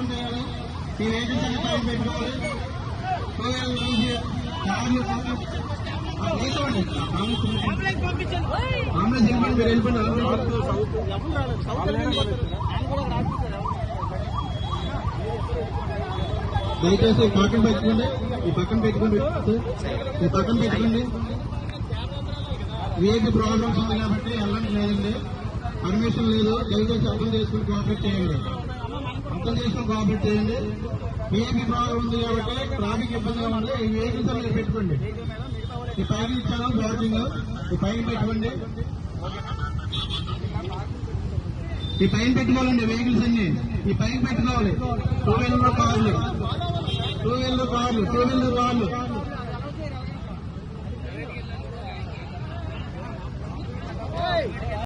కొంచెం చేయాలి ఈ వెహికల్స్ టైం పెట్టుకోవాలి టూ వీలర్ కార్లు ఆ, వేసుకోండి మీరు వెళ్ళిపోండి దయచేసి ఈ పక్కన పెట్టుకోండి. ఈ పక్కన పెట్టుకోండి. ఈ పక్కన పెట్టుకోండి. వీటి ప్రాబ్లమ్స్ ఉంది కాబట్టి వెళ్ళండి లేదండి పర్మిషన్ లేదు. దయచేసి అర్థం చేసుకుని కోఆపరేట్ చేయండి. అర్థం కాబట్టి కోఆపరేట్ చేయండి ఉంది కాబట్టి ట్రాఫిక్ ఇబ్బందిగా ఉంది ఈ వెహికల్స్ అన్ని పెట్టుకోండి. ఈ పైన ఇచ్చాను బ్లాకింగ్ ఈ పైన పెట్టుకోండి. ఈ పైన పెట్టుకోవాలండి వెహికల్స్ అన్ని. ఈ పైన పెట్టుకోవాలి. టూ వీలర్ కార్లు టూ వీలర్ కార్లు టూ వీలర్ కార్లు